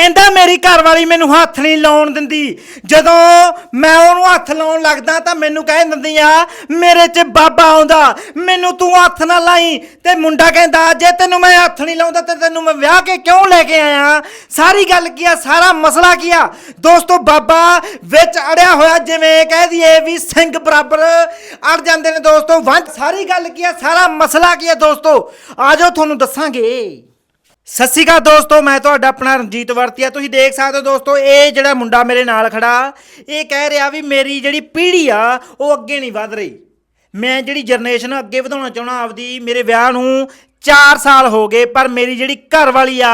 ਕਹਿੰਦਾ ਮੇਰੀ ਘਰ ਵਾਲੀ ਮੈਨੂੰ ਹੱਥ ਨਹੀਂ ਲਾਉਣ ਦਿੰਦੀ। ਜਦੋਂ ਮੈਂ ਉਹਨੂੰ ਹੱਥ ਲਾਉਣ ਲੱਗਦਾ ਤਾਂ ਮੈਨੂੰ ਕਹਿ ਦਿੰਦੀ ਆ, ਮੇਰੇ 'ਚ ਬਾਬਾ ਆਉਂਦਾ, ਮੈਨੂੰ ਤੂੰ ਹੱਥ ਨਾ ਲਾਈ। ਤੇ ਮੁੰਡਾ ਕਹਿੰਦਾ, ਜੇ ਤੈਨੂੰ ਮੈਂ ਹੱਥ ਨਹੀਂ ਲਾਉਂਦਾ ਤੇ ਤੈਨੂੰ ਮੈਂ ਵਿਆਹ ਕੇ ਕਿਉਂ ਲੈ ਕੇ ਆਇਆ? ਸਾਰੀ ਗੱਲ ਕੀ ਆ? ਸਾਰਾ ਮਸਲਾ ਕੀ ਆ? ਦੋਸਤੋ, ਬਾਬਾ ਵਿੱਚ ਅੜਿਆ ਹੋਇਆ ਜਿਵੇਂ ਕਹਿ ਦਈਏ ਵੀ ਸਿੰਘ ਬਰਾਬਰ ਅੜ ਜਾਂਦੇ ਨੇ ਦੋਸਤੋ। ਵੰਜ ਸਾਰੀ ਗੱਲ ਕੀ ਆ? ਸਾਰਾ ਮਸਲਾ ਕੀ ਆ ਦੋਸਤੋ? ਆਜੋ ਤੁਹਾਨੂੰ ਦੱਸਾਂਗੇ। ਸਤਿ ਸ਼੍ਰੀ ਅਕਾਲ ਦੋਸਤੋ ਮੈਂ ਤੁਹਾਡਾ ਆਪਣਾ ਰਣਜੀਤ ਵਰਤੀਆ। ਤੁਸੀਂ ਦੇਖ ਸਕਦੇ ਹੋ ਦੋਸਤੋ ਇਹ ਜਿਹੜਾ ਮੁੰਡਾ ਮੇਰੇ ਨਾਲ ਖੜਾ ਇਹ ਕਹਿ ਰਿਹਾ ਵੀ ਮੇਰੀ ਜਿਹੜੀ ਪੀੜ੍ਹੀ ਆ ਉਹ ਅੱਗੇ ਨਹੀਂ ਵਧ ਰਹੀ। ਮੈਂ ਜਿਹੜੀ ਜਨਰੇਸ਼ਨ ਅੱਗੇ ਵਧਾਉਣਾ ਚਾਹਣਾ ਆਪਦੀ ਮੇਰੇ ਵਿਆਹ ਨੂੰ 4 ਸਾਲ ਹੋ ਗਏ ਪਰ ਮੇਰੀ ਜਿਹੜੀ ਘਰ ਵਾਲੀ ਆ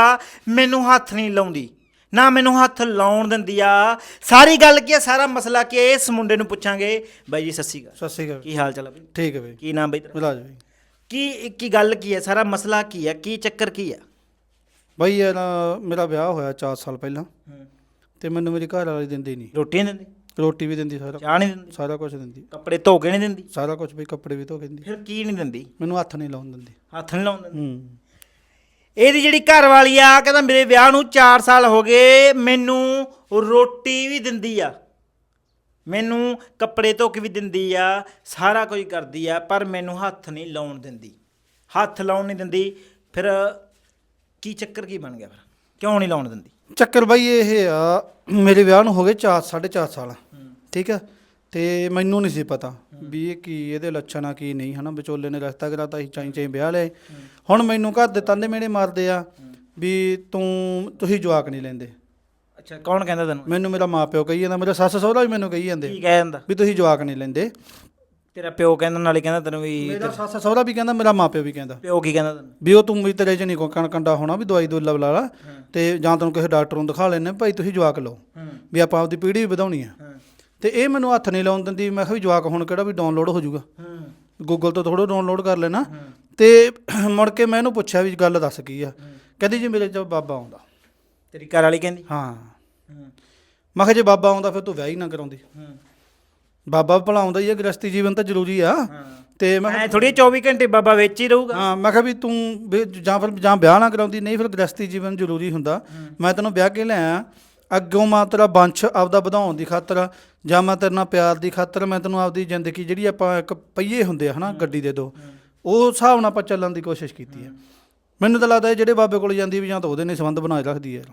ਮੈਨੂੰ ਹੱਥ ਨਹੀਂ ਲਾਉਂਦੀ। ਨਾ ਮੈਨੂੰ ਹੱਥ ਲਾਉਣ ਦਿੰਦੀ ਆ। ਸਾਰੀ ਗੱਲ ਕੀ ਆ ਸਾਰਾ ਮਸਲਾ ਕੀ ਇਸ ਮੁੰਡੇ ਨੂੰ ਪੁੱਛਾਂਗੇ। ਬਾਈ ਜੀ ਸਤਿ ਸ਼੍ਰੀ ਅਕਾਲ। ਸਤਿ ਸ਼੍ਰੀ ਅਕਾਲ। ਕੀ ਹਾਲ ਚਾਲ ਆ ਬਈ? ਠੀਕ ਹੈ ਬਈ। ਕੀ ਨਾਮ ਬਈ ਤੇਰਾ? ਮਿਲਾਜ ਬਈ। ਕੀ ਕੀ ਗੱਲ ਕੀ ਹੈ ਸਾਰਾ ਮਸਲਾ ਕੀ ਹੈ ਕੀ ਚੱਕਰ ਕੀ ਹੈ ਬਈ ਇਹ ਨਾ ਮੇਰਾ ਵਿਆਹ ਹੋਇਆ 4 ਸਾਲ ਪਹਿਲਾਂ। ਤੇ ਮੈਨੂੰ ਮੇਰੀ ਘਰ ਵਾਲੀ ਦਿੰਦੀ ਨਹੀਂ ਰੋਟੀ ਨਹੀਂ ਦਿੰਦੀ? ਰੋਟੀ ਵੀ ਦਿੰਦੀ ਸਾਰਾ। ਚਾਹ ਨਹੀਂ ਦਿੰਦੀ? ਸਾਰਾ ਕੁਝ ਦਿੰਦੀ। ਕੱਪੜੇ ਧੋ ਕੇ ਨਹੀਂ ਦਿੰਦੀ? ਸਾਰਾ ਕੁਝ ਬਈ ਕੱਪੜੇ ਵੀ ਧੋ ਕੇ ਦਿੰਦੀ। ਫਿਰ ਕੀ ਨਹੀਂ ਦਿੰਦੀ? ਮੈਨੂੰ ਹੱਥ ਨਹੀਂ ਲਾਉਣ ਦਿੰਦੀ। ਹੱਥ ਨਹੀਂ ਲਾਉਣ ਦਿੰਦੀ? ਹੂੰ। ਇਹਦੀ ਜਿਹੜੀ ਘਰ ਵਾਲੀ ਆ ਕਹਿੰਦਾ ਮੇਰੇ ਵਿਆਹ ਨੂੰ 4 ਸਾਲ ਹੋ ਗਏ ਮੈਨੂੰ ਰੋਟੀ ਵੀ ਦਿੰਦੀ ਆ। ਮੈਨੂੰ ਕੱਪੜੇ ਧੋ ਕੇ ਵੀ ਦਿੰਦੀ ਆ ਸਾਰਾ ਕੁਝ ਕਰਦੀ ਆ ਪਰ ਮੈਨੂੰ ਹੱਥ ਨਹੀਂ ਲਾਉਣ ਦਿੰਦੀ। ਹੱਥ ਲਾਉਣ ਨਹੀਂ ਦਿੰਦੀ ਫਿਰ ਕੀ ਚੱਕਰ ਕੀ ਬਣ ਗਿਆ ਫਿਰ? ਕਿਉਂ ਨਹੀਂ ਲਾਉਣ ਦਿੰਦੀ? ਚੱਕਰ ਬਈ ਇਹ ਆ ਮੇਰੇ ਵਿਆਹ ਨੂੰ ਹੋ ਗਏ 4 4.5 ਸਾਲ। ਠੀਕ ਹੈ ਤੇ ਮੈਨੂੰ ਨਹੀਂ ਸੀ ਪਤਾ ਵੀ ਇਹ ਕੀ ਇਹਦੇ ਲੱਛਣ ਆ ਕੀ ਨਹੀਂ ਹਨਾ? ਵਿਚੋਲੇ ਨੇ ਰਸਤਾ ਕਰਾਤਾ ਸੀ ਚਾਈ ਚਾਈ ਵਿਆਹ ਲਏ। ਹੁਣ ਮੈਨੂੰ ਘਰ ਦੇ ਤਾਂਦੇ ਮੇੜੇ ਮਾਰਦੇ ਆ ਵੀ ਤੂੰ ਤੁਸੀਂ ਜਵਾਕ ਨਹੀਂ ਲੈਂਦੇ। ਅੱਛਾ ਕੌਣ ਕਹਿੰਦਾ ਤੈਨੂੰ? ਮੈਨੂੰ ਮੇਰਾ ਮਾਪਿਓ ਕਹੀ ਜਾਂਦਾ ਮੇਰਾ ਸੱਸ ਸਹੁਰਾ ਵੀ ਮੈਨੂੰ ਕਹੀ ਜਾਂਦੇ ਕੀ ਕਹਿ ਜਾਂਦਾ ਵੀ ਤੁਸੀਂ ਜਵਾਕ ਨਹੀਂ ਲੈਂਦੇ। ਤੇਰਾ ਪਿਓ ਕਹਿੰਦਾ ਨਾਲੇ ਕਹਿੰਦਾ ਤੈਨੂੰ ਵੀ ਮੇਰਾ ਸੱਸ ਸਹੁਰਾ ਵੀ ਕਹਿੰਦਾ ਮੇਰਾ ਮਾਪਿਓ ਵੀ ਕਹਿੰਦਾ। ਪਿਓ ਕੀ ਕਹਿੰਦਾ ਤੈਨੂੰ? ਵੀ ਉਹ ਤੂੰ ਵੀ ਤੇਰੇ ਚ ਨਹੀਂ ਕੋਈ ਕਣ ਕੰਡਾ ਹੋਣਾ ਵੀ ਦਵਾਈ ਦੁੱਲਾ ਬਲਾ ਲਾ ਤੇ ਜਾਂ ਤੈਨੂੰ ਕਿਸੇ ਡਾਕਟਰ ਨੂੰ ਦਿਖਾ ਲੈਣੇ ਭਾਈ ਤੁਸੀਂ ਜਵਾਕ ਲਓ। ਵੀ ਆਪਾਂ ਆਪਦੀ ਪੀੜ੍ਹੀ ਵੀ ਵਧਾਉਣੀ ਆ। ਤੇ ਇਹ ਮੈਨੂੰ ਹੱਥ ਨਹੀਂ ਲਾਉਣ ਦਿੰਦੀ ਮੈਂ ਕਿਹਾ ਵੀ ਜਵਾਕ ਹੁਣ ਕਿਹੜਾ ਵੀ ਡਾਊਨਲੋਡ ਹੋ ਜਾਊਗਾ। ਗੂਗਲ ਤੋਂ ਥੋੜਾ ਡਾਊਨਲੋਡ ਕਰ ਲੈਣਾ। ਤੇ ਮੁੜ ਕੇ ਮੈਂ ਇਹਨੂੰ ਪੁੱਛਿਆ ਵੀ ਗੱਲ ਦੱਸ ਕੀ ਆ। ਕਹਿੰਦੀ ਜੀ ਮੇਰੇ ਚ ਬਾਬਾ ਆਉਂਦਾ। ਤੇਰੀ ਘਰ ਵਾਲੀ ਕਹਿੰਦੀ? ਹਾਂ। ਹੂੰ। ਮੈਂ ਕਿਹਾ ਜੇ ਬਾਬਾ ਆਉਂਦਾ ਫਿਰ ਤੂੰ ਵਿਆਹ ਹੀ ਨਾ ਕਰਾਉਂਦੀ। ਹੂੰ। ਬਾਬਾ ਭਲਾ ਆਉਂਦਾ ਹੀ ਆ ਗ੍ਰਸਤੀ ਜੀਵਨ ਤਾਂ ਜ਼ਰੂਰੀ ਆ। ਹਾਂ। ਤੇ ਮੈਂ ਐ ਥੋੜੀ 24 ਘੰਟੇ ਬਾਬਾ ਵਿੱਚ ਹੀ ਰਹੂਗਾ। ਹਾਂ ਮੈਂ ਕਿਹਾ ਵੀ ਤੂੰ ਵੀ ਜਾਂ ਫਿਰ ਜਾਂ ਵਿਆਹ ਨਾ ਕਰਾਉਂਦੀ ਨਹੀਂ ਫਿਰ ਗ੍ਰਸਤੀ ਜੀਵਨ ਜ਼ਰੂਰੀ ਹੁੰਦਾ। ਮੈਂ ਤੈਨੂੰ ਵਿਆਹ ਕੇ ਲਿਆਇਆ। ਅੱਗੋਂ ਮੈਂ ਤੇਰਾ ਵੰਸ਼ ਆਪਦਾ ਵਧਾਉਣ ਦੀ ਖਾਤਰ ਜਾਂ ਮੈਂ ਤੇਰੇ ਨਾਲ ਪਿਆਰ ਦੀ ਖਾਤਰ ਮੈਂ ਤੈਨੂੰ ਆਪਦੀ ਜ਼ਿੰਦਗੀ ਜਿਹੜੀ ਆਪਾਂ ਇੱਕ ਪਹੀਏ ਹੁੰਦੇ ਆ ਹਨਾ ਗੱਡੀ ਦੇ ਦੋ। ਉਹ ਹਿਸਾਬ ਨਾਲ ਆਪਾਂ ਚੱਲਣ ਦੀ ਕੋਸ਼ਿਸ਼ ਕੀਤੀ ਹੈ। ਮੈਨੂੰ ਤਾਂ ਲੱਗਦਾ ਜਿਹੜੇ ਬਾਬੇ ਕੋਲ ਜਾਂਦੀ ਵੀ ਜਾਂ ਤਾਂ ਉਹਦੇ ਨੇ ਸੰਬੰਧ ਬਣਾਏ ਰੱਖਦੀ ਹੈ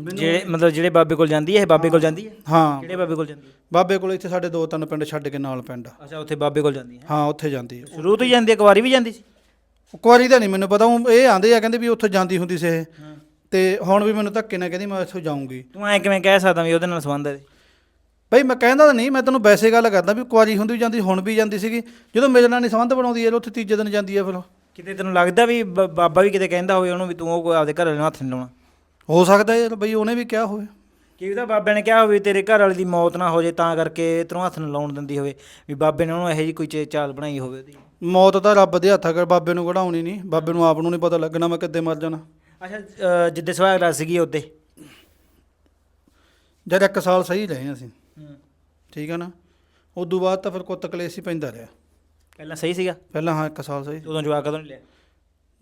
ਜਿਹੜੇ ਮਤਲਬ ਜਿਹੜੇ ਬਾਬੇ ਕੋਲ ਜਾਂਦੀ ਹੈ ਇਹ ਬਾਬੇ ਕੋਲ ਜਾਂਦੀ ਹੈ? ਹਾਂ। ਕਿਹੜੇ ਬਾਬੇ ਕੋਲ ਜਾਂਦੀ ਹੈ? ਬਾਬੇ ਕੋਲ ਇੱਥੇ ਸਾਡੇ ਦੋ ਤਿੰਨ ਪਿੰਡ ਛੱਡ ਕੇ ਨਾਲ ਪਿੰਡ। ਆ ਅੱਛਾ ਉੱਥੇ ਬਾਬੇ ਕੋਲ ਜਾਂਦੀ ਹੈ। ਹਾਂ ਉੱਥੇ ਜਾਂਦੀ ਹੈ। ਸ਼ੁਰੂ ਤੋਂ ਹੀ ਜਾਂਦੀ ਹੈ ਕੁਵਾਰੀ ਵੀ ਜਾਂਦੀ ਸੀ? ਕੁਆਰੀ ਦਾ ਨਹੀਂ ਮੈਨੂੰ ਪਤਾ ਉਹ ਇਹ ਆਂਦੇ ਆ ਕਹਿੰਦੇ ਵੀ ਉੱਥੇ ਜਾਂਦੀ ਹੁੰਦੀ ਸੀ ਇਹ। ਤੇ ਹੁਣ ਵੀ ਮੈਨੂੰ ਧੱਕੇ ਨਾਲ ਕਹਿੰਦੀ ਮੈਂ ਇੱਥੋਂ ਜਾਊਂਗੀ। ਤੂੰ ਐ ਕਿਵੇਂ ਕਹਿ ਸਕਦਾ ਵੀ ਉਹਦੇ ਨਾਲ ਸੰਬੰਧ ਹੈ? ਬਈ ਮੈਂ ਕਹਿੰਦਾ ਤਾਂ ਨਹੀਂ ਮੈਂ ਤੈਨੂੰ ਵੈਸੇ ਗੱਲ ਕਰਦਾ ਵੀ ਕੁਆਰੀ ਹੁੰਦੀ ਵੀ ਜਾਂਦੀ ਹੁਣ ਵੀ ਜਾਂਦੀ ਸੀਗੀ। ਜਦੋਂ ਮੇਰੇ ਨਾਲ ਨਹੀਂ ਸੰਬੰਧ ਬਣਾਉਂਦੀ ਹੈ ਉੱਥੇ ਤੀਜੇ ਦਿਨ ਜਾਂਦੀ ਹੈ ਫਿਰ। ਕਿਤੇ ਤੈਨੂੰ ਲੱਗਦਾ ਵੀ ਬ- ਬਾਬਾ ਵੀ ਕਿਤੇ ਕਹਿੰਦਾ ਹੋਵੇ ਉਹਨੂੰ ਵੀ ਤੂੰ ਉਹ ਆਪਦੇ ਘਰ ਵਾਲੇ ਨੂੰ ਹੱਥ ਨਹੀਂ ਲਾਉਣਾ? ਹੋ ਸਕਦਾ ਯਾਰ ਬਈ ਉਹਨੇ ਵੀ ਕਿਹਾ ਹੋਵੇ। ਕੀ ਉਹਦਾ ਬਾਬੇ ਨੇ ਕਿਹਾ ਹੋਵੇ ਤੇਰੇ ਘਰ ਵਾਲੀ ਦੀ ਮੌਤ ਨਾ ਹੋ ਜੇ ਤਾਂ ਕਰਕੇ ਤੈਨੂੰ ਹੱਥ ਨੂੰ ਲਾਉਣ ਦਿੰਦੀ ਹੋਵੇ ਵੀ ਬਾਬੇ ਨੇ ਉਹਨੂੰ ਇਹੋ ਜਿਹੀ ਕੋਈ ਚੇ- ਚਾਲ ਬਣਾਈ ਹੋਵੇ ਉਹਦੀ। ਮੌਤ ਤਾਂ ਰੱਬ ਦੇ ਹੱਥ ਅਗਰ ਬਾਬੇ ਨੂੰ ਕਢਾਉਣੀ ਨਹੀਂ ਬਾਬੇ ਨੂੰ ਆਪ ਨੂੰ ਨਹੀਂ ਪਤਾ ਲੱਗਣਾ ਮੈਂ ਕਿੱਦੇ ਮਰ ਜਾਣਾ। ਅੱਛਾ ਅ, ਜਿੱਦੇ ਸੁਹਾਗ ਰਾਤ ਸੀਗੀ ਉਹਦੇ। ਜਦ ਇੱਕ ਸਾਲ ਸਹੀ ਰਹੇ ਅਸੀਂ। ਠੀਕ ਹੈ ਨਾ? ਉਦੋਂ ਬਾਅਦ ਤਾਂ ਫਿਰ ਕੁੱਤ ਕਲੇਸ਼ ਹੀ ਪੈਂਦਾ ਰਿਹਾ। ਪਹਿਲਾਂ ਸਹੀ ਸੀਗਾ? ਪਹਿਲਾਂ ਹਾਂ ਇੱਕ ਸਾਲ ਸਹੀ। ਉਦੋਂ ਜਵਾਕ ਕਦੋਂ ਨਹੀਂ ਲਿਆ?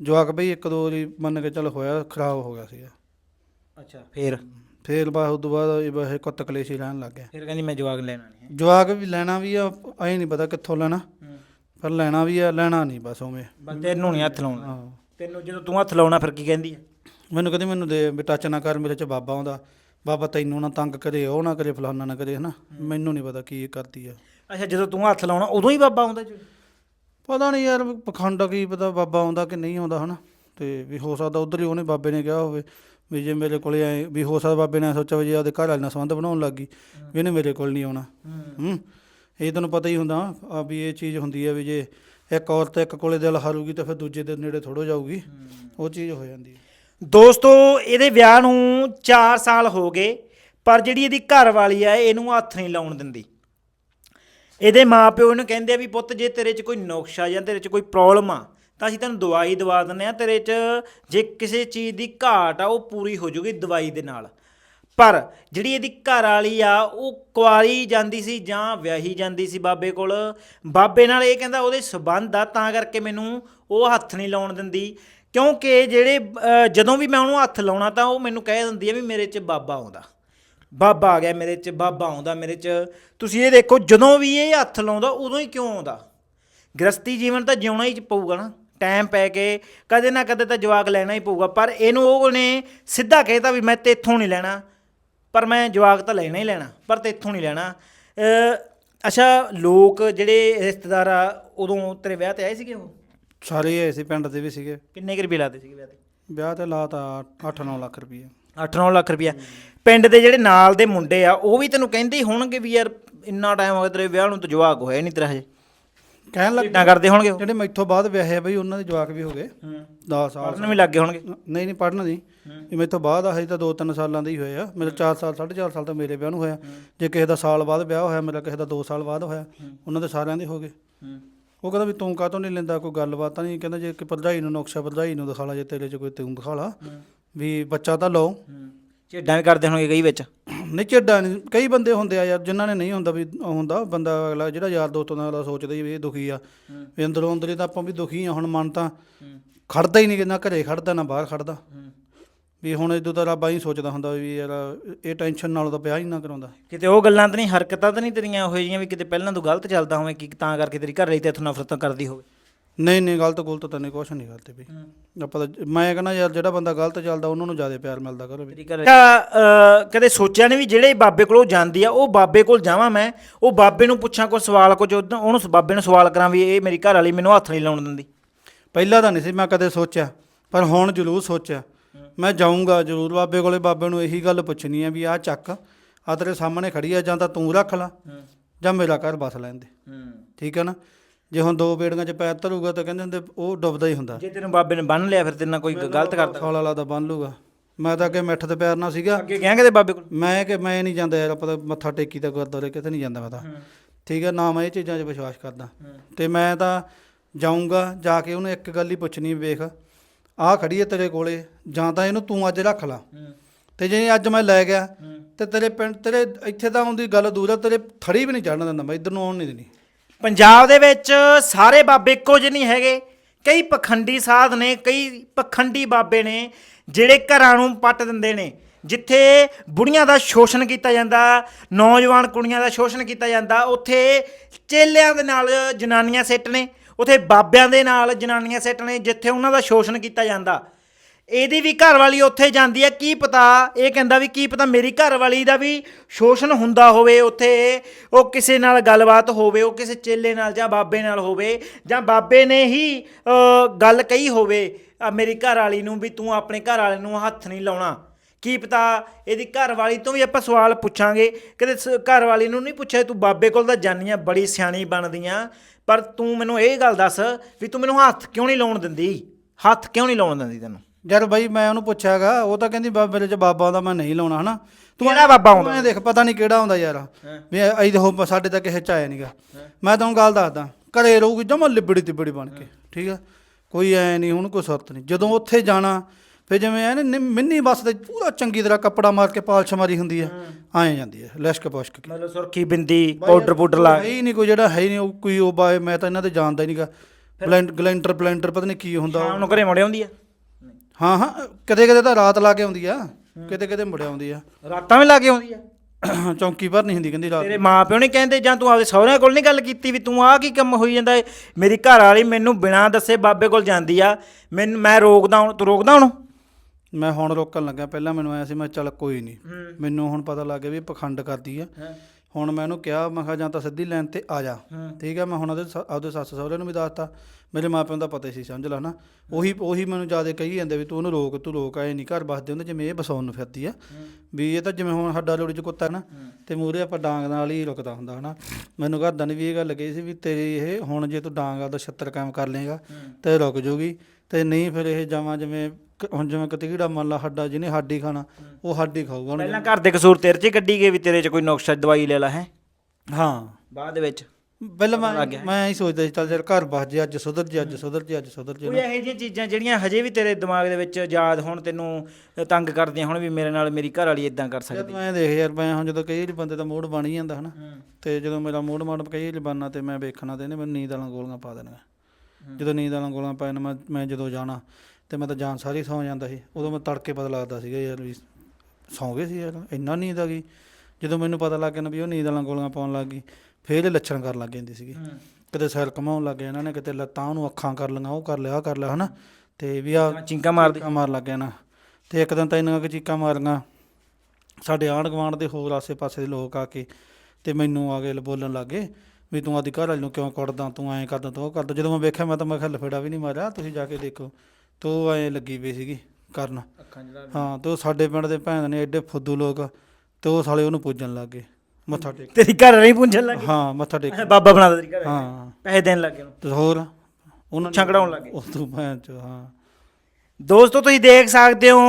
ਜਵਾਕ ਬਈ ਇੱਕ ਦੋ ਵਾਰੀ ਮੰਨ ਕੇ ਚੱਲ ਹੋਇਆ ਖਰਾਬ ਹੋ ਗਿਆ ਸੀਗਾ। ਅੱਛਾ। ਫੇਰ? ਫੇਰ ਬਾਅਦ ਉਦੋਂ ਬਾਅਦ ਇਹ ਬਸ ਕੁੱਤ ਕਲੇਸ਼ ਹੀ ਰਹਿਣ ਲੱਗ ਗਿਆ। ਫਿਰ ਕਹਿੰਦੀ ਮੈਂ ਜਵਾਕ ਲੈਣਾ ਨਹੀਂ ਜਵਾਕ ਵੀ ਲੈਣਾ ਵੀ ਆ ਐ ਨਹੀਂ ਪਤਾ ਕਿੱਥੋਂ ਲੈਣਾ। ਹੂੰ। ਪਰ ਲੈਣਾ ਵੀ ਆ ਲੈਣਾ ਨਹੀਂ ਬਸ ਉਵੇਂ। ਬਸ ਤੈਨੂੰ ਨਹੀਂ ਹੱਥ ਲਾਉਣਾ। ਹਾਂ। ਤੈਨੂੰ ਜਦੋਂ ਤੂੰ ਹੱਥ ਲਾਉਣਾ ਫਿਰ ਕੀ ਕਹਿੰਦੀ ਹੈ? ਮੈਨੂੰ ਕਹਿੰਦੀ ਮੈਨੂੰ ਦੇ ਵੀ ਟੱਚ ਨਾ ਕਰ ਮੇਰੇ ਚ ਬਾਬਾ ਆਉਂਦਾ। ਬਾਬਾ ਤੈਨੂੰ ਨਾ ਤੰਗ ਕਰੇ ਉਹ ਨਾ ਕਰੇ ਫਲਾਨਾ ਨਾ ਕਰੇ ਹਨਾ। ਮੈਨੂੰ ਨਹੀਂ ਪਤਾ ਕੀ ਇਹ ਕਰਦੀ ਆ। ਅੱਛਾ ਜਦੋਂ ਤੂੰ ਹੱਥ ਲਾਉਣਾ ਉਦੋਂ ਹੀ ਬਾਬਾ ਆਉਂਦਾ ਜੀ? ਪਤਾ ਨਹੀਂ ਯਾਰ ਪਖੰਡ ਕੀ ਪਤਾ ਬਾਬਾ ਆਉਂਦਾ ਕਿ ਨਹੀਂ ਆਉਂਦਾ ਹਨਾ। ਤੇ ਵੀ ਹੋ ਸਕਦਾ ਉਧਰ ਹੀ ਉਹਨੇ ਬਾਬੇ ਨੇ ਕਿਹਾ ਹੋਵੇ। ਵੀ ਜੇ ਮੇਰੇ ਕੋਲੇ ਆਏ ਵੀ ਹੋ ਸਕਦਾ ਬਾਬੇ ਨੇ ਸੋਚਿਆ ਵੀ ਜੇ ਆਪਦੇ ਘਰ ਵਾਲੇ ਨਾਲ ਸੰਬੰਧ ਬਣਾਉਣ ਲੱਗੀ ਵੀ ਇਹਨੇ ਮੇਰੇ ਕੋਲ ਨਹੀਂ ਆਉਣਾ। ਹੂੰ। ਇਹ ਤੈਨੂੰ ਪਤਾ ਹੀ ਹੁੰਦਾ ਆ ਵੀ ਇਹ ਚੀਜ਼ ਹੁੰਦੀ ਹੈ ਵੀ ਜੇ ਇੱਕ ਔਰਤ ਇੱਕ ਕੋਲੇ ਦਿਲ ਹਾਰੂਗੀ ਤਾਂ ਫਿਰ ਦੂਜੇ ਦੇ ਨੇੜੇ ਥੋੜੋ ਜਾਊਗੀ। ਉਹ ਚੀਜ਼ ਹੋ ਜਾਂਦੀ ਹੈ ਦੋਸਤੋ ਇਹਦੇ ਵਿਆਹ ਨੂੰ 4 ਸਾਲ ਹੋ ਗਏ ਪਰ ਜਿਹੜੀ ਇਹਦੀ ਘਰ ਵਾਲੀ ਆ ਇਹਨੂੰ ਹੱਥ ਨਹੀਂ ਲਾਉਣ ਦਿੰਦੀ। ਇਹਦੇ ਮਾਪਿਓ ਇਹਨੂੰ ਕਹਿੰਦੇ ਆ ਵੀ ਪੁੱਤ ਜੇ ਤੇਰੇ 'ਚ ਕੋਈ ਨੁਕਸ ਆ ਜਾਂ ਤੇਰੇ 'ਚ ਕੋਈ ਪ੍ਰੋਬਲਮ ਆ ਤਾਂ ਅਸੀਂ ਤੁਹਾਨੂੰ ਦਵਾਈ ਦਵਾ ਦਿੰਦੇ ਆ ਤੇਰੇ 'ਚ ਜੇ ਕਿਸੇ ਚੀਜ਼ ਦੀ ਘਾਟ ਆ, ਉਹ ਪੂਰੀ ਹੋ ਜੂਗੀ ਦਵਾਈ ਦੇ ਨਾਲ। ਪਰ ਜਿਹੜੀ ਇਹਦੀ ਘਰ ਵਾਲੀ ਆ, ਉਹ ਕੁਆਰੀ ਜਾਂਦੀ ਸੀ ਜਾਂ ਵਿਆਹੀ ਜਾਂਦੀ ਸੀ ਬਾਬੇ ਕੋਲ, ਬਾਬੇ ਨਾਲ ਇਹ ਕਹਿੰਦਾ ਉਹਦੇ ਸਬੰਧ ਆ, ਤਾਂ ਕਰਕੇ ਮੈਨੂੰ ਉਹ ਹੱਥ ਨਹੀਂ ਲਾਉਣ ਦਿੰਦੀ। ਕਿਉਂਕਿ ਜਿਹੜੇ ਜਦੋਂ ਵੀ ਮੈਂ ਉਹਨੂੰ ਹੱਥ ਲਾਉਣਾ ਤਾਂ ਉਹ ਮੈਨੂੰ ਕਹਿ ਦਿੰਦੀ ਆ ਵੀ ਮੇਰੇ 'ਚ ਬਾਬਾ ਆਉਂਦਾ। ਬਾਬਾ ਆ ਗਿਆ ਮੇਰੇ 'ਚ, ਬਾਬਾ ਆਉਂਦਾ ਮੇਰੇ 'ਚ। ਤੁਸੀਂ ਇਹ ਦੇਖੋ, ਜਦੋਂ ਵੀ ਇਹ ਹੱਥ ਲਾਉਂਦਾ, ਉਦੋਂ ਹੀ ਕਿਉਂ ਆਉਂਦਾ? ਗ੍ਰਸਤੀ ਜੀਵਨ ਤਾਂ ਜਿਉਣਾ ਹੀ ਪਊਗਾ ਨਾ। ਟਾਈਮ ਪੈ ਕੇ ਕਦੇ ਨਾ ਕਦੇ ਤਾਂ ਜਵਾਕ ਲੈਣਾ ਹੀ ਪਊਗਾ ਪਰ ਇਹਨੂੰ ਉਹਨੇ ਸਿੱਧਾ ਕਹਿਤਾ ਵੀ ਮੈਂ ਤੇਥੋਂ ਨਹੀਂ ਲੈਣਾ ਪਰ ਮੈਂ ਜਵਾਕ ਤਾਂ ਲੈਣਾ ਹੀ ਲੈਣਾ ਪਰ ਤੇਥੋਂ ਨਹੀਂ ਲੈਣਾ। ਅੱਛਾ ਲੋਕ ਜਿਹੜੇ ਰਿਸ਼ਤੇਦਾਰ ਆ ਉਦੋਂ ਤੇਰੇ ਵਿਆਹ ਤੇ ਆਏ ਸੀਗੇ ਉਹ? ਸਾਰੇ ਆਏ ਸੀ ਪਿੰਡ ਦੇ ਵੀ ਸੀਗੇ। ਕਿੰਨੇ ਕੁ ਰੁਪਏ ਲਾਦੇ ਸੀਗੇ ਵਿਆਹ ਤੇ? ਵਿਆਹ ਤੇ ਲਾਤਾ 8-9 ਲੱਖ ਰੁਪਏ 8-9 ਲੱਖ ਰੁਪਇਆ ਪਿੰਡ ਦੇ ਜਿਹੜੇ ਨਾਲ ਦੇ ਮੁੰਡੇ ਆ ਉਹ ਵੀ ਤੈਨੂੰ ਕਹਿੰਦੇ ਹੋਣਗੇ ਵੀ ਯਾਰ ਇੰਨਾ ਟਾਈਮ ਹੋ ਗਿਆ ਤੇਰੇ ਵਿਆਹ ਨੂੰ ਤਾਂ ਜਵਾਕ ਹੋਇਆ ਨਹੀਂ ਤੇਰਾ ਹਜੇ। ਕਹਿਣ ਲੱਗ ਕਿੱਦਾਂ ਕਰਦੇ ਹੋਣਗੇ ਉਹ? ਜਿਹੜੇ ਮੈਥੋਂ ਬਾਅਦ ਵਿਆਹੇ ਆ ਬਈ ਉਹਨਾਂ ਦੇ ਜਵਾਕ ਵੀ ਹੋ ਗਏ। ਹੂੰ। 10 ਸਾਲ ਪੜਨ ਵੀ ਲੱਗੇ ਹੋਣਗੇ? ਨਹੀਂ ਨਹੀਂ ਪੜਨ ਦੀ ਇਹ ਮੈਥੋਂ ਬਾਅਦ ਆ ਹਜੇ ਤਾਂ 2-3 ਸਾਲਾਂ ਦੇ ਹੀ ਹੋਏ ਆ। ਮੇਰੇ 4 ਸਾਲ 4.5 ਸਾਲ ਤਾਂ ਮੇਰੇ ਵਿਆਹ ਨੂੰ ਹੋਇਆ। ਜੇ ਕਿਸੇ ਦਾ ਸਾਲ ਬਾਅਦ ਵਿਆਹ ਹੋਇਆ ਮੇਰਾ ਕਿਸੇ ਦਾ 2 ਸਾਲ ਬਾਅਦ ਹੋਇਆ ਉਹਨਾਂ ਦੇ ਸਾਰਿਆਂ ਦੇ ਹੋ ਗਏ। ਉਹ ਕਹਿੰਦਾ ਵੀ ਤੂੰ ਕਾਹਤੋਂ ਨਹੀਂ ਲੈਂਦਾ ਕੋਈ ਗੱਲਬਾਤ ਤਾਂ ਨਹੀਂ? ਕਹਿੰਦਾ ਜੇ ਕਿ ਭਰਜਾਈ ਨੂੰ ਨੁਕਸ਼ਾ ਭਰਜਾਈ ਨੂੰ ਦਿਖਾ ਲਾ ਜੇ ਤੇਰੇ 'ਚ ਕੋਈ ਤੂੰ ਦਿਖਾ ਲਾ। ਵੀ ਬੱਚਾ ਤਾਂ ਲਓ। ਝੇਡਾਂ ਵੀ ਕਰਦੇ ਹੋਣਗੇ ਕਈ ਵਿੱਚ। ਨਹੀਂ ਝੇਡਾਂ ਨਹੀਂ ਕਈ ਬੰਦੇ ਹੁੰਦੇ ਆ ਯਾਰ ਜਿਨ੍ਹਾਂ ਨੇ ਨਹੀਂ ਹੁੰਦਾ ਵੀ ਉਹ ਹੁੰਦਾ ਬੰਦਾ ਅਗਲਾ ਜਿਹੜਾ ਯਾਰ ਦੋਸਤਾਂ ਦਾ ਅਗਲਾ ਸੋਚਦਾ ਵੀ ਇਹ ਦੁਖੀ ਆ। ਵੀ ਅੰਦਰੋਂ ਅੰਦਰੀ ਤਾਂ ਆਪਾਂ ਵੀ ਦੁਖੀ ਆ ਹੁਣ ਮਨ ਤਾਂ ਖੜਦਾ ਹੀ ਨਹੀਂ ਨਾ ਘਰੇ ਖੜਦਾ ਨਾ ਬਾਹਰ ਖੜਦਾ। ਵੀ ਹੁਣ ਇਦੋਂ ਤਾਂ ਰੱਬ ਆਈ ਸੋਚਦਾ ਹੁੰਦਾ ਵੀ ਯਾਰ ਇਹ ਟੈਨਸ਼ਨ ਨਾਲੋਂ ਤਾਂ ਵਿਆਹ ਹੀ ਨਾ ਕਰਾਉਂਦਾ। ਕਿਤੇ ਉਹ ਗੱਲਾਂ ਤਾਂ ਨਹੀਂ ਹਰਕਤਾਂ ਤਾਂ ਨਹੀਂ ਤੇਰੀਆਂ ਜਿਹੀਆਂ ਵੀ ਕਿਤੇ ਪਹਿਲਾਂ ਤੂੰ ਗਲਤ ਚੱਲਦਾ ਹੋਵੇਂ ਕਿ ਤਾਂ ਕਰਕੇ ਤੇਰੀ ਘਰ ਰਹੀ ਤੇ ਇੱਥੋਂ ਨਫ਼ਰਤ ਕਰਦੀ ਹੋਵੇ। ਨਹੀਂ ਨਹੀਂ ਗਲਤ ਗੁਲਤ ਤਾਂ ਨਹੀਂ ਕੁਛ ਨਹੀਂ ਕਰਦੇ ਵੀ ਆਪਾਂ ਤਾਂ ਮੈਂ ਕਹਿੰਦਾ ਯਾਰ ਜਿਹੜਾ ਬੰਦਾ ਗਲਤ ਚੱਲਦਾ ਉਹਨਾਂ ਨੂੰ ਜ਼ਿਆਦਾ ਪਿਆਰ ਮਿਲਦਾ ਕਰੋ ਵੀ ਅ, ਕਦੇ ਸੋਚਿਆ ਨਹੀਂ ਵੀ ਜਿਹੜੇ ਬਾਬੇ ਕੋਲੋਂ ਜਾਂਦੀ ਆ ਉਹ ਬਾਬੇ ਕੋਲ ਜਾਵਾਂ ਮੈਂ? ਉਹ ਬਾਬੇ ਨੂੰ ਪੁੱਛਾਂ ਕੋਈ ਸਵਾਲ ਕੁਝ ਉਹਨੂੰ ਬਾਬੇ ਨੂੰ ਸਵਾਲ ਕਰਾਂ ਵੀ ਇਹ ਮੇਰੀ ਘਰ ਵਾਲੀ ਮੈਨੂੰ ਹੱਥ ਨਹੀਂ ਲਾਉਣ ਦਿੰਦੀ। ਪਹਿਲਾਂ ਤਾਂ ਨਹੀਂ ਸੀ ਮੈਂ ਕਦੇ ਸੋਚਿਆ ਪਰ ਹੁਣ ਜ਼ਰੂਰ ਸੋਚਿਆ। ਮੈਂ ਜਾਊਂਗਾ ਜ਼ਰੂਰ ਬਾਬੇ ਕੋਲੇ ਬਾਬੇ ਨੂੰ ਇਹੀ ਗੱਲ ਪੁੱਛਣੀ ਆ ਵੀ ਆਹ ਚੱਕ ਆ ਤੇਰੇ ਸਾਹਮਣੇ ਖੜੀ ਆ ਜਾਂ ਤਾਂ ਤੂੰ ਰੱਖ ਲਾ ਜਾਂ ਮੇਰਾ ਘਰ ਬਸ ਲੈਣ ਦੇ। ਠੀਕ ਹੈ ਨਾ? ਜੇ ਹੁਣ ਦੋ ਬੇੜੀਆਂ 'ਚ ਪੈਰ ਧਰੂਗਾ ਤਾਂ ਕਹਿੰਦੇ ਹੁੰਦੇ ਉਹ ਡੁੱਬਦਾ ਹੀ ਹੁੰਦਾ। ਜੇ ਤੈਨੂੰ ਬਾਬੇ ਨੇ ਬੰਨ ਲਿਆ ਫਿਰ ਤੇਰੇ ਨਾਲ ਕੋਈ ਗਲਤ ਕਰਦਾ। ਸਾਲਾ ਲਾ ਤਾਂ ਬੰਨ ਲੂਗਾ। ਮੈਂ ਤਾਂ ਅੱਗੇ ਮਿੱਠ ਤੇ ਪਿਆਰ ਨਾਲ ਸੀਗਾ। ਅੱਗੇ ਗਿਆ ਕਿਤੇ ਬਾਬੇ ਕੋਲ? ਮੈਂ ਕਿ ਮੈਂ ਨਹੀਂ ਜਾਂਦਾ ਯਾਰ ਆਪਾਂ ਤਾਂ ਮੱਥਾ ਟੇਕੀ ਤਾਂ ਗੁਰਦੁਆਰੇ ਕਿਤੇ ਨਹੀਂ ਜਾਂਦਾ ਮੈਂ ਤਾਂ। ਠੀਕ ਹੈ ਨਾ ਮੈਂ ਇਹ ਚੀਜ਼ਾਂ 'ਚ ਵਿਸ਼ਵਾਸ ਕਰਦਾ। ਤੇ ਮੈਂ ਤਾਂ ਜਾਊਂਗਾ ਜਾ ਕੇ ਉਹਨੂੰ ਇੱਕ ਗੱਲ ਹੀ ਪੁੱਛਣੀ ਵੇਖ ਆਹ ਖੜੀ ਹੈ ਤੇਰੇ ਕੋਲੇ ਜਾਂ ਤਾਂ ਇਹਨੂੰ ਤੂੰ ਅੱਜ ਰੱਖ ਲਾ। ਤੇ ਜੇ ਅੱਜ ਮੈਂ ਲੈ ਗਿਆ ਤੇ ਤੇਰੇ ਪਿੰਡ ਤੇਰੇ ਇੱਥੇ ਤਾਂ ਆਉਂਦੀ ਗੱਲ ਦੂਰ ਆ ਤੇਰੇ ਥੜੀ ਵੀ ਨਹੀਂ ਚੜਨ ਦਿੰਦਾ ਮੈਂ ਇੱਧਰ ਨੂੰ ਆਉਣ ਨਹੀਂ ਦੇਣੀ ਪੰਜਾਬ ਦੇ ਵਿੱਚ ਸਾਰੇ ਬਾਬੇ ਇੱਕੋ ਜਿਹੇ ਨਹੀਂ ਹੈਗੇ। ਕਈ ਪਖੰਡੀ ਸਾਧ ਨੇ, ਕਈ ਪਖੰਡੀ ਬਾਬੇ ਨੇ, ਜਿਹੜੇ ਘਰਾਂ ਨੂੰ ਪੱਟ ਦਿੰਦੇ ਨੇ, ਜਿੱਥੇ ਬੁੜੀਆਂ ਦਾ ਸ਼ੋਸ਼ਣ ਕੀਤਾ ਜਾਂਦਾ, ਨੌਜਵਾਨ ਕੁੜੀਆਂ ਦਾ ਸ਼ੋਸ਼ਣ ਕੀਤਾ ਜਾਂਦਾ, ਉੱਥੇ ਚੇਲਿਆਂ ਦੇ ਨਾਲ ਜਨਾਨੀਆਂ ਸਿੱਟ ਨੇ, ਉੱਥੇ ਬਾਬਿਆਂ ਦੇ ਨਾਲ ਜਨਾਨੀਆਂ ਸਿੱਟ ਨੇ, ਜਿੱਥੇ ਉਹਨਾਂ ਦਾ ਸ਼ੋਸ਼ਣ ਕੀਤਾ ਜਾਂਦਾ। ਇਹਦੀ ਵੀ ਘਰ ਵਾਲੀ ਉੱਥੇ ਜਾਂਦੀ ਹੈ। ਕੀ ਪਤਾ, ਇਹ ਕਹਿੰਦਾ ਵੀ ਕੀ ਪਤਾ ਮੇਰੀ ਘਰ ਵਾਲੀ ਦਾ ਵੀ ਸ਼ੋਸ਼ਣ ਹੁੰਦਾ ਹੋਵੇ ਉੱਥੇ, ਉਹ ਕਿਸੇ ਨਾਲ ਗੱਲਬਾਤ ਹੋਵੇ, ਉਹ ਕਿਸੇ ਚੇਲੇ ਨਾਲ ਜਾਂ ਬਾਬੇ ਨਾਲ ਹੋਵੇ, ਜਾਂ ਬਾਬੇ ਨੇ ਹੀ ਗੱਲ ਕਹੀ ਹੋਵੇ ਮੇਰੀ ਘਰ ਵਾਲੀ ਨੂੰ ਵੀ ਤੂੰ ਆਪਣੇ ਘਰ ਵਾਲੇ ਨੂੰ ਹੱਥ ਨਹੀਂ ਲਾਉਣਾ। ਕੀ ਪਤਾ ਇਹਦੀ ਘਰ ਵਾਲੀ ਤੋਂ ਵੀ ਆਪਾਂ ਸਵਾਲ ਪੁੱਛਾਂਗੇ। ਕਦੇ ਸ- ਘਰ ਵਾਲੀ ਨੂੰ ਨਹੀਂ ਪੁੱਛਿਆ, ਤੂੰ ਬਾਬੇ ਕੋਲ ਤਾਂ ਜਾਨੀ ਆ ਬੜੀ ਸਿਆਣੀ ਬਣਦੀਆਂ। ਪਰ ਤੂੰ ਮੈਨੂੰ ਇਹ ਗੱਲ ਦੱਸ ਵੀ ਤੂੰ ਮੈਨੂੰ ਹੱਥ ਕਿਉਂ ਨਹੀਂ ਲਾਉਣ ਦਿੰਦੀ? ਹੱਥ ਕਿਉਂ ਨਹੀਂ ਲਾਉਣ ਦਿੰਦੀ ਤੈਨੂੰ? ਯਾਰ ਬਾਈ ਮੈਂ ਉਹਨੂੰ ਪੁੱਛਿਆਗਾ ਉਹ ਤਾਂ ਕਹਿੰਦੀ ਬਾਬੇ ਮੇਰੇ ਚ ਬਾਬਾ ਆਉਂਦਾ ਮੈਂ ਨਹੀਂ ਲਾਉਣਾ ਹਨਾ? ਕਿਹੜਾ ਬਾਬਾ ਆਉਂਦਾ? ਮੈਂ ਦੇਖ ਪਤਾ ਨਹੀਂ ਕਿਹੜਾ ਆਉਂਦਾ ਯਾਰ। ਵੀ ਅਈ ਦੇਖੋ ਸਾਡੇ ਤਾਂ ਕਿਸੇ ਚ ਆਇਆ ਨਹੀਂਗਾ ਮੈਂ ਤੁਹਾਨੂੰ ਗੱਲ ਦੱਸਦਾ ਘਰੇ ਰਹੂਗੀ ਜਮਾ ਲਿਬੜੀ ਤਿਬੜੀ ਬਣ ਕੇ ਠੀਕ ਆ? ਕੋਈ ਐ ਨਹੀਂ ਹੁਣ ਕੋਈ ਸੁਰਤ ਨਹੀਂ। ਜਦੋਂ ਉੱਥੇ ਜਾਣਾ ਫੇ ਜਿਵੇਂ ਐ ਨਾ ਮਿੰਨੀ ਬੱਸ ਤੇ ਪੂਰਾ ਚੰਗੀ ਤਰ੍ਹਾਂ ਕੱਪੜਾ ਮਾਰ ਕੇ ਪਾਲਸ਼ ਮਾਰੀ ਹੁੰਦੀ ਆ ਆਏ ਜਾਂਦੀ ਆ ਲਿਸ਼ਕ ਪੁਸ਼ਕ ਕੇ। ਮਤਲਬ ਸੁਰਖੀ ਬਿੰਦੀ ਪਾਊਡਰ ਪੂਡਰ ਲਾ ਹੈ ਨਹੀਂ ਕੋਈ ਜਿਹੜਾ ਹੈ ਨਹੀਂ ਉਹ ਕੋਈ ਉਹ ਬਾਏ ਮੈਂ ਤਾਂ ਇਹਨਾਂ ਤੇ ਜਾਣਦਾ ਹੀ ਨਹੀਂਗਾ ਬਲੈਂਡ ਗਲੈਂਡਰ ਬਲੈਂਡਰ ਪਤਾ ਨਹੀਂ ਕੀ ਹੁੰਦਾ। ਉਹ। ਸ਼ਾਮ ਨੂੰ ਘਰੇ ਮੁੜੇ ਆਉਂਦੀ ਆ। ਹਾਂ ਹਾਂ ਕਦੇ ਕਦੇ ਤਾਂ ਰਾਤ ਲਾ ਕੇ ਆਉਂਦੀ ਆ। ਕਿਤੇ ਕਿਤੇ ਮੁੜ ਆਉਂਦੀ ਆ। ਰਾਤਾਂ ਵੀ ਲਾ ਕੇ ਆਉਂਦੀ ਆ? ਚੌਂਕੀ ਭਰ ਨਹੀਂ ਹੁੰਦੀ ਕਹਿੰਦੀ ਰਾਤ ਤੇਰੇ ਮਾਪਿਓ ਨੇ ਕਹਿੰਦੇ ਜਾਂ ਤੂੰ ਆਪਦੇ ਸਹੁਰਿਆਂ ਕੋਲ ਨਹੀਂ ਗੱਲ ਕੀਤੀ ਵੀ ਤੂੰ ਆਹ ਕੀ ਕੰਮ ਹੋਈ ਜਾਂਦਾ ਏ? ਮੇਰੀ ਘਰ ਵਾਲੀ ਮੈਨੂੰ ਬਿਨਾਂ ਦੱਸੇ ਬਾਬੇ ਕੋਲ ਜਾਂਦੀ ਆ। ਮੈਨੂੰ ਮੈਂ ਰੋਕਦਾ ਹੁਣ ਤੂੰ ਰੋਕਦਾ ਹੁਣ? ਮੈਂ ਹੁਣ ਰੋਕਣ ਲੱਗਾ ਪਹਿਲਾਂ ਮੈਨੂੰ ਆਇਆ ਸੀ ਮੈਂ ਚੱਲ ਕੋਈ ਨਹੀਂ ਮੈਨੂੰ ਹੁਣ ਪਤਾ ਲੱਗ ਗਿਆ ਵੀ ਇਹ ਪਖੰਡ ਕਰਦੀ ਆ। ਹੁਣ ਮੈਂ ਉਹਨੂੰ ਕਿਹਾ ਮੈਂ ਕਿਹਾ ਜਾਂ ਤਾਂ ਸਿੱਧੀ ਲਾਈਨ ਤੇ ਆ ਜਾ। ਠੀਕ ਹੈ ਮੈਂ ਹੁਣ ਉਹਦੇ ਸ- ਆਪਦੇ ਸੱਸ ਸਹੁਰੇ ਨੂੰ ਵੀ ਦੱਸਤਾ। ਮੇਰੇ ਮਾਪਿਆਂ ਦਾ ਪਤਾ ਹੀ ਸੀ ਸਮਝ ਲਾ ਨਾ। ਉਹੀ ਉਹੀ ਮੈਨੂੰ ਜ਼ਿਆਦਾ ਕਹੀ ਜਾਂਦੇ ਵੀ ਤੂੰ ਉਹਨੂੰ ਰੋਕ ਤੂੰ ਰੋਕ ਆਏ ਨਹੀਂ ਘਰ ਬਸਦੇ ਹੁੰਦੇ ਜਿਵੇਂ ਇਹ ਬਸਾਉਣ ਨੂੰ ਫਿਰਦੀ ਆ। ਵੀ ਇਹ ਤਾਂ ਜਿਵੇਂ ਹੁਣ ਹੱਡਾ ਲੋੜੀ ਚ ਕੁੱਤਾ ਨਾ ਤੇ ਮੂਰੇ ਆਪਾਂ ਡਾਂਗ ਨਾਲ ਹੀ ਰੁਕਦਾ ਹੁੰਦਾ ਹਨਾ। ਮੈਨੂੰ ਘਰਦਿਆਂ ਨੇ ਵੀ ਇਹ ਗੱਲ ਕਹੀ ਸੀ ਵੀ ਤੇਰੀ ਇਹ ਹੁਣ ਜੇ ਤੂੰ ਡਾਂਗ ਆਪਦਾ 76 ਕਾਇਮ ਕਰ ਲੇਗਾ ਤੇ ਰੁਕ ਜੂਗੀ। ਤੇ ਨਹੀਂ ਫਿਰ ਇਹ ਜਾਵਾਂ ਜਿਵੇਂ ਕ- ਹੁਣ ਜਿਵੇਂ ਕਤੀੜਾ ਮੰਨ ਲਾ ਹੱਡਾ ਜਿਹਨੇ ਹੱਡੀ ਖਾਣਾ ਉਹ ਹੱਡੀ ਖਾਊਗਾ ਹੁਣ ਪਹਿਲਾਂ ਘਰ ਦੇ ਕਸੂਰ ਤੇਰੇ 'ਚ ਹੀ ਕੱਢੀ ਗਏ ਵੀ ਤੇਰੇ 'ਚ ਕੋਈ ਨੁਕਸਾ ਦਵਾਈ ਲੈ ਲਾ ਹੈ? ਹਾਂ। ਬਾਅਦ ਵਿੱਚ? ਪਹਿਲਾਂ ਮੈਂ ਮੈਂ ਹੀ ਸੋਚਦਾ ਸੀ ਚੱਲ ਯਾਰ ਘਰ ਬਸ ਜੇ ਅੱਜ ਸੁਧਰ ਜੇ ਅੱਜ ਸੁਧਰ ਜੇ ਅੱਜ ਸੁਧਰ ਜੇ ਕੋਈ ਇਹੋ ਜਿਹੀਆਂ ਚੀਜ਼ਾਂ ਜਿਹੜੀਆਂ ਹਜੇ ਵੀ ਤੇਰੇ ਦਿਮਾਗ ਦੇ ਵਿੱਚ ਯਾਦ ਹੁਣ ਤੈਨੂੰ ਅ, ਤੰਗ ਕਰਦੀਆਂ ਹੁਣ ਵੀ ਮੇਰੇ ਨਾਲ ਮੇਰੀ ਘਰ ਵਾਲੀ ਇਦਾਂ ਕਰ ਜਦ ਸਕਦੀ। ਮੈਂ ਦੇਖ ਯਾਰ ਮੈਂ ਹੁਣ ਜਦੋਂ ਕਈ ਵਾਰੀ ਬੰਦੇ ਦਾ ਮੂਡ ਬਣ ਹੀ ਜਾਂਦਾ ਹਨਾ ਤੇ ਜਦੋਂ ਮੇਰਾ ਮੂਡ ਮਾਡ ਕਈ ਵਾਰੀ ਬਣਨਾ ਤੇ ਮੈਂ ਵੇਖਣਾ ਤੇ ਇਹਨੇ ਮੈਨੂੰ ਨੀਂਦ ਵਾਲੀਆਂ ਗੋਲੀਆਂ ਪਾ ਦੇਣੀਆਂ। ਜਦੋਂ ਨੀਂਦ ਵਾਲੀਆਂ ਗੋਲੀਆਂ ਪਾ ਦੇਣ ਮੈਂ ਮੈਂ ਜਦੋਂ ਜਾਣਾ ਤੇ ਮੈਂ ਤਾਂ ਜਾਨ ਸਾਰੀ ਸੌਂ ਜਾਂਦਾ ਸੀ। ਉਦੋਂ ਮੈਂ ਤੜਕੇ ਪਤਾ ਲੱਗਦਾ ਸੀਗਾ ਯਾਰ ਵੀ ਸੌਂ ਗਏ ਸੀ ਯਾਰ ਇੰਨਾ ਨੀਂਦ ਆ ਗਈ। ਜਦੋਂ ਮੈਨੂੰ ਪਤਾ ਲੱਗ ਗਿਆ ਨਾ ਵੀ ਉਹ ਨੀਂਦ ਵਾਲੀਆਂ ਗੋਲੀਆਂ ਪਾਉਣ ਲੱਗ ਗਈ ਫੇਰ ਇਹ ਲੱਛਣ ਕਰਨ ਲੱਗ ਜਾਂਦੀ ਸੀਗੀ। ਕਿਤੇ ਸਿਰ ਘਮਾਉਣ ਲੱਗ ਗਿਆ ਇਹਨਾਂ ਨੇ ਕਿਤੇ ਲੱਤਾਂ ਉਹਨੂੰ ਅੱਖਾਂ ਕਰ ਲਈਆਂ ਉਹ ਕਰ ਲਿਆ ਆਹ ਕਰ ਲਿਆ ਹਨਾ? ਤੇ ਵੀ ਆ ਚਿੰਕਾ ਮਾਰਦੀ। ਮਾਰ ਲੱਗ ਗਿਆ ਨਾ। ਤੇ ਇੱਕ ਦਿਨ ਤਾਂ ਇੰਨੀਆਂ ਕੁ ਚੀਕਾਂ ਮਾਰੀਆਂ। ਸਾਡੇ ਆਂਢ ਗੁਆਂਢ ਦੇ ਹੋਰ ਆਸੇ-ਪਾਸੇ ਦੇ ਲੋਕ ਆ ਕੇ ਤੇ ਮੈਨੂੰ ਆ ਕੇ ਬੋਲਣ ਲੱਗੇ ਵੀ ਤੂੰ ਆਦੀ ਘਰ ਵਾਲੀ ਨੂੰ ਕਿਉਂ ਕੁੱਟਦਾ ਤੂੰ ਐਂ ਕਰਦਾ ਤੂੰ ਉਹ ਕਰਦਾ। ਜਦੋਂ ਮੈਂ ਵੇਖਿਆ ਮੈਂ ਤਾਂ ਮੈਂ ਕਿਹਾ ਲਫੇੜਾ ਵੀ ਨਹੀਂ ਮਾਰਿਆ ਤੁਸੀਂ ਜਾ ਕੇ ਦੇਖੋ। ਤੋ ਐਂ ਲੱਗੀ ਪਈ ਸੀਗੀ ਕਰਨ। ਅੱਖਾਂ ਜਿਹੜਾ ਹਾਂ ਤੇ ਉਹ ਸਾਡੇ ਪਿੰਡ ਦੇ ਭੈਣ ਨੇ ਐਡੇ ਫੁੱਦੂ ਲੋਕ ਤੇ ਉਹ ਸਾਲੇ ਉਹਨੂੰ ਪੂਜਣ ਲੱਗ ਗਏ। ਮੱਥਾ ਟੇਕ ਤੇਰੀ ਘਰ ਨਹੀਂ ਪੁੰਝਣ ਲੱਗੀ ਹਾਂ ਮੱਥਾ ਟੇਕ ਬਾਬਾ ਬਣਾ ਦੇ ਤੇਰੀ ਘਰ ਹਾਂ। ਪੈਸੇ ਦੇਣ ਲੱਗੇ ਉਹਨੂੰ? ਤੇ ਹੋਰ? ਉਹਨਾਂ ਪੁੱਛਾਂ ਕਢਾਉਣ ਲੱਗ ਗਏ। ਉਹ ਤੋਂ ਭੈਣ ਚ ਹਾਂ। ਦੋਸਤੋ ਤੁਸੀਂ ਦੇਖ ਸਕਦੇ ਹੋ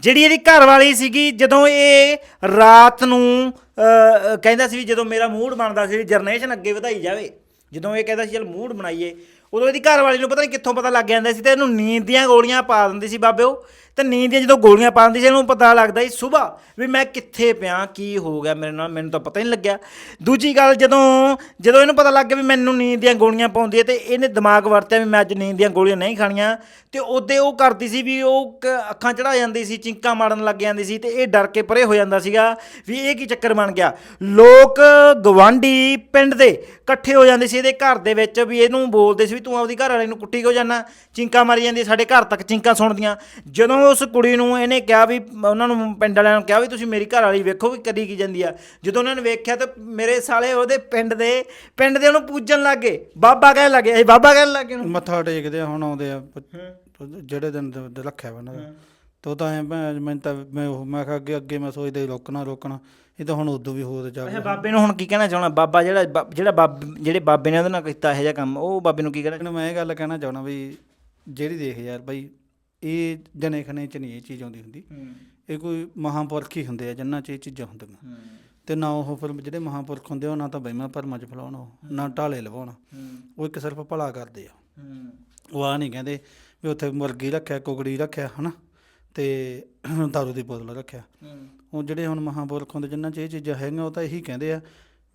ਜਿਹੜੀ ਇਹਦੀ ਘਰ ਵਾਲੀ ਸੀਗੀ ਜਦੋਂ ਇਹ ਰਾਤ ਨੂੰ ਅਹ, ਅਹ, ਕਹਿੰਦਾ ਸੀ ਵੀ ਜਦੋਂ ਮੇਰਾ ਮੂਡ ਬਣਦਾ ਸੀ ਵੀ ਜਨਰੇਸ਼ਨ ਅੱਗੇ ਵਧਾਈ ਜਾਵੇ ਜਦੋਂ ਇਹ ਕਹਿੰਦਾ ਸੀ ਚਲ ਮੂਡ ਬਣਾਈਏ ਉਦੋਂ ਇਹਦੀ ਘਰ ਵਾਲੀ ਨੂੰ ਪਤਾ ਨਹੀਂ ਕਿੱਥੋਂ ਪਤਾ ਲੱਗ ਜਾਂਦਾ ਸੀ ਤੇ ਇਹਨੂੰ ਨੀਂਦ ਦੀਆਂ ਗੋਲੀਆਂ ਪਾ ਦਿੰਦੇ ਸੀ ਬਾਬੇ ਉਹ। ਤੇ ਨੀਂਦ ਦੀਆਂ ਜਦੋਂ ਗੋਲੀਆਂ ਪਾਉਂਦੀ ਸੀ ਇਹਨੂੰ ਪਤਾ ਲੱਗਦਾ ਸੀ ਸਵੇਰ ਵੀ ਮੈਂ ਕਿੱਥੇ ਪਿਆ, ਕੀ ਹੋ ਗਿਆ ਮੇਰੇ ਨਾਲ, ਮੈਨੂੰ ਤਾਂ ਪਤਾ ਹੀ ਨਹੀਂ ਲੱਗਿਆ। ਦੂਜੀ ਗੱਲ, ਜਦੋਂ ਜਦੋਂ ਇਹਨੂੰ ਪਤਾ ਲੱਗ ਗਿਆ ਵੀ ਮੈਨੂੰ ਨੀਂਦ ਦੀਆਂ ਗੋਲੀਆਂ ਪਾਉਂਦੀ ਹੈ ਤੇ ਇਹਨੇ ਦਿਮਾਗ ਵਰਤਿਆ ਵੀ ਮੈਂ ਅੱਜ ਨੀਂਦ ਦੀਆਂ ਗੋਲੀਆਂ ਨਹੀਂ ਖਾਣੀਆਂ, ਤੇ ਉਹਦੇ ਉਹ ਕਰਦੀ ਸੀ ਵੀ ਉਹ ਕ- ਅੱਖਾਂ ਚੜਾ ਜਾਂਦੀ ਸੀ, ਚਿੰਕਾਂ ਮਾਰਨ ਲੱਗ ਜਾਂਦੀ ਸੀ ਤੇ ਇਹ ਡਰ ਕੇ ਪਰੇ ਹੋ ਜਾਂਦਾ ਸੀਗਾ ਵੀ ਇਹ ਕੀ ਚੱਕਰ ਬਣ ਗਿਆ। ਲੋਕ ਗਵਾਂਢੀ ਪਿੰਡ ਦੇ ਇਕੱਠੇ ਹੋ ਜਾਂਦੇ ਸੀ ਇਹਦੇ ਘਰ ਦੇ ਵਿੱਚ ਵੀ ਇਹਨੂੰ ਬੋਲਦੇ ਸੀ ਵੀ ਤੂੰ ਆਪਦੀ ਘਰ ਵਾਲੇ ਨੂੰ ਕੁੱਟੀ ਕਿਉਂ ਜਾਂਦਾ ਚਿੰਕਾਂ ਮਾਰੀ ਜਾਂਦੀ ਸਾਡੇ ਘਰ ਤੱਕ ਚਿੰਕਾਂ ਸੁਣਦੀਆਂ ਜਦੋਂ ਉਸ ਕੁੜੀ ਨੂੰ ਇਹਨੇ ਕਿਹਾ ਵੀ ਉਹਨਾਂ ਨੂੰ ਪਿੰਡ ਵਾਲਿਆਂ ਨੂੰ ਕਿਹਾ ਵੀ ਤੁਸੀਂ ਮੇਰੀ ਘਰ ਵਾਲੀ ਵੇਖੋ ਵੀ ਕਰੀ ਕੀ ਜਾਂਦੀ ਆ। ਜਦੋਂ ਉਹਨਾਂ ਨੇ ਵੇਖਿਆ ਤਾਂ ਮੇਰੇ ਸਾਲੇ ਉਹਦੇ ਪਿੰਡ ਦੇ ਪਿੰਡ ਦੇ ਉਹਨੂੰ ਪੂਜਣ ਲੱਗੇ। ਬਾਬਾ ਕਹਿਣ ਲੱਗੇ ਇਹ ਬਾਬਾ ਕਹਿਣ ਲੱਗੇ ਉਹਨੂੰ। ਮੱਥਾ ਟੇਕਦੇ ਆ ਹੁਣ ਆਉਂਦੇ ਆ ਜਿਹੜੇ ਦਿਨ ਦੇ- ਦੇ ਰੱਖਿਆ ਵਾ ਇਹਨਾਂ ਦਾ। ਤੇ ਤਾਂ ਐ ਮੈਂ ਤਾਂ ਮੈਂ ਉਹ ਮੈਂ ਕਿਹਾ ਅੱਗੇ ਅੱਗੇ ਮੈਂ ਸੋਚਦਾ ਸੀ ਰੋਕਣਾ ਰੋਕਣਾ। ਇਹ ਤਾਂ ਹੁਣ ਉਦੋਂ ਵੀ ਹੋਰ ਜਾ ਅੱਛਾ ਬਾਬੇ ਨੂੰ ਹੁਣ ਕੀ ਕਹਿਣਾ ਚਾਹਣਾ? ਬਾਬਾ ਜਿਹੜਾ ਬਾ- ਜਿਹੜਾ ਬਾਬ ਜਿਹੜੇ ਬਾਬੇ ਨੇ ਉਹਦੇ ਨਾਲ ਕੀਤਾ ਇਹੋ ਜਿਹਾ ਕੰਮ ਉਹ ਬਾਬੇ ਨੂੰ ਕੀ ਕਹਿਣਾ ਇਹਨੂੰ ਮੈਂ ਇਹ ਗੱਲ ਕਹਿਣਾ ਚਾਹਣਾ ਵੀ ਜਿਹੜੀ ਦੇਖ ਯਾਰ ਬਾਈ ਇਹ ਜਨੇ ਖਨੇ ਚ ਨਹੀਂ ਇਹ ਚੀਜ਼ ਆਉਂਦੀ ਹੁੰਦੀ। ਇਹ ਕੋਈ ਮਹਾਂਪੁਰਖ ਹੀ ਹੁੰਦੇ ਆ ਜਿਨ੍ਹਾਂ ਚ ਇਹ ਚੀਜ਼ਾਂ ਹੁੰਦੀਆਂ। ਤੇ ਨਾ ਉਹ ਫਿਰ ਜਿਹੜੇ ਮਹਾਂਪੁਰਖ ਹੁੰਦੇ ਉਹ ਨਾ ਤਾਂ ਬਹਿਮਾ ਭਰਮਾਂ ਚ ਫਲਾਉਣ ਉਹ ਨਾ ਢਾਲੇ ਲਵਾਉਣ। ਉਹ ਇੱਕ ਸਿਰਫ ਭਲਾ ਕਰਦੇ ਆ। ਉਹ ਆ ਨਹੀਂ ਕਹਿੰਦੇ ਵੀ ਉੱਥੇ ਮੁਰਗੀ ਰੱਖਿਆ ਕੁਕੜੀ ਰੱਖਿਆ ਹਨਾ? ਤੇ ਦਾਰੂ ਦੀ ਬੋਤਲ ਰੱਖਿਆ। ਉਹ ਜਿਹੜੇ ਹੁਣ ਮਹਾਂਪੁਰਖ ਹੁੰਦੇ ਜਿਨ੍ਹਾਂ 'ਚ ਇਹ ਚੀਜ਼ਾਂ ਹੈਗੀਆਂ ਉਹ ਤਾਂ ਇਹੀ ਕਹਿੰਦੇ ਆ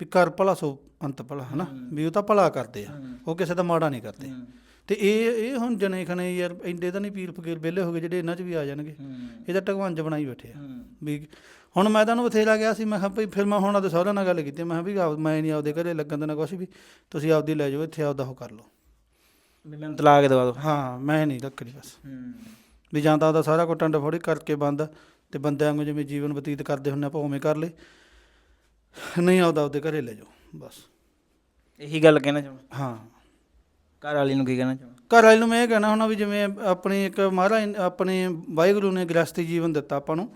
ਵੀ ਕਰ ਭਲਾ ਸੋ ਅੰਤ ਭਲਾ ਹਨਾ? ਵੀ ਉਹ ਤਾਂ ਭਲਾ ਕਰਦੇ ਆ। ਉਹ ਕਿਸੇ ਦਾ ਮਾੜਾ ਨਹੀਂ ਕਰਦੇ। ਤੇ ਇਹ ਇਹ ਹੁਣ ਜਨੇ ਖਨੇ ਯਾਰ ਇੰਦੇ ਤਾਂ ਨਹੀਂ ਪੀਰ ਫਕੀਰ ਵਿਹਲੇ ਹੋ ਗਏ ਜਿਹੜੇ ਇਹਨਾਂ 'ਚ ਵੀ ਆ ਜਾਣਗੇ। ਇਹ ਤਾਂ ਟਗਵੰਜ ਬਣਾਈ ਬੈਠੇ ਆ। ਵੀ ਹੁਣ ਮੈਂ ਤਾਂ ਉਹਨੂੰ ਬਥੇਰਾ ਗਿਆ ਸੀ ਮੈਂ ਕਿਹਾ ਭਈ ਫਿਰ ਮੈਂ ਹੁਣ ਉਹਦੇ ਸਹੁਰਿਆਂ ਨਾਲ ਗੱਲ ਕੀਤੀ ਮੈਂ ਕਿਹਾ ਵੀ ਮੈਂ ਨਹੀਂ ਆਪਦੇ ਘਰੇ ਲੱਗਣ ਦੇਣਾ ਕੁਛ ਵੀ ਤੁਸੀਂ ਆਪਦੀ ਲੈ ਜਾਓ ਇੱਥੇ ਆਪਦਾ ਉਹ ਕਰ ਲਓ। ਵੀ ਮੈਨੂੰ ਤਲਾਕ ਦਵਾ ਦਿਓ। ਹਾਂ ਮੈਂ ਨਹੀਂ ਰੱਖਣੀ ਬਸ। ਵੀ ਜਾਂ ਤਾਂ ਉਹਦਾ ਸਾਰਾ ਕੁਝ ਟੰਡ ਫੋੜੀ ਕਰਕੇ ਬੰਦ ਤੇ ਬੰਦਿਆਂ ਵਾਂਗੂ ਜਿਵੇਂ ਜੀਵਨ ਬਤੀਤ ਕਰਦੇ ਹੁੰਦੇ ਆਪਾਂ ਉਵੇਂ ਕਰ ਲੇ ਨਹੀਂ ਆਉਦਾ ਉਹਦੇ ਘਰੇ ਲੈ ਜਾਓ ਬਸ। ਇਹੀ ਗੱਲ ਕਹਿਣਾ ਚਾਹੁੰਦਾ। ਹਾਂ। ਘਰ ਵਾਲੀ ਨੂੰ ਕੀ ਕਹਿਣਾ ਚਾਹੁੰਦਾ ਘਰ ਵਾਲੇ ਨੂੰ ਮੈਂ ਇਹ ਕਹਿਣਾ ਹੁੰਦਾ ਵੀ ਜਿਵੇਂ ਆਪਣੀ ਇੱਕ ਮਹਾਰਾਜ ਆਪਣੇ ਵਾਹਿਗੁਰੂ ਨੇ ਗ੍ਰਸਤੀ ਜੀਵਨ ਦਿੱਤਾ ਆਪਾਂ ਨੂੰ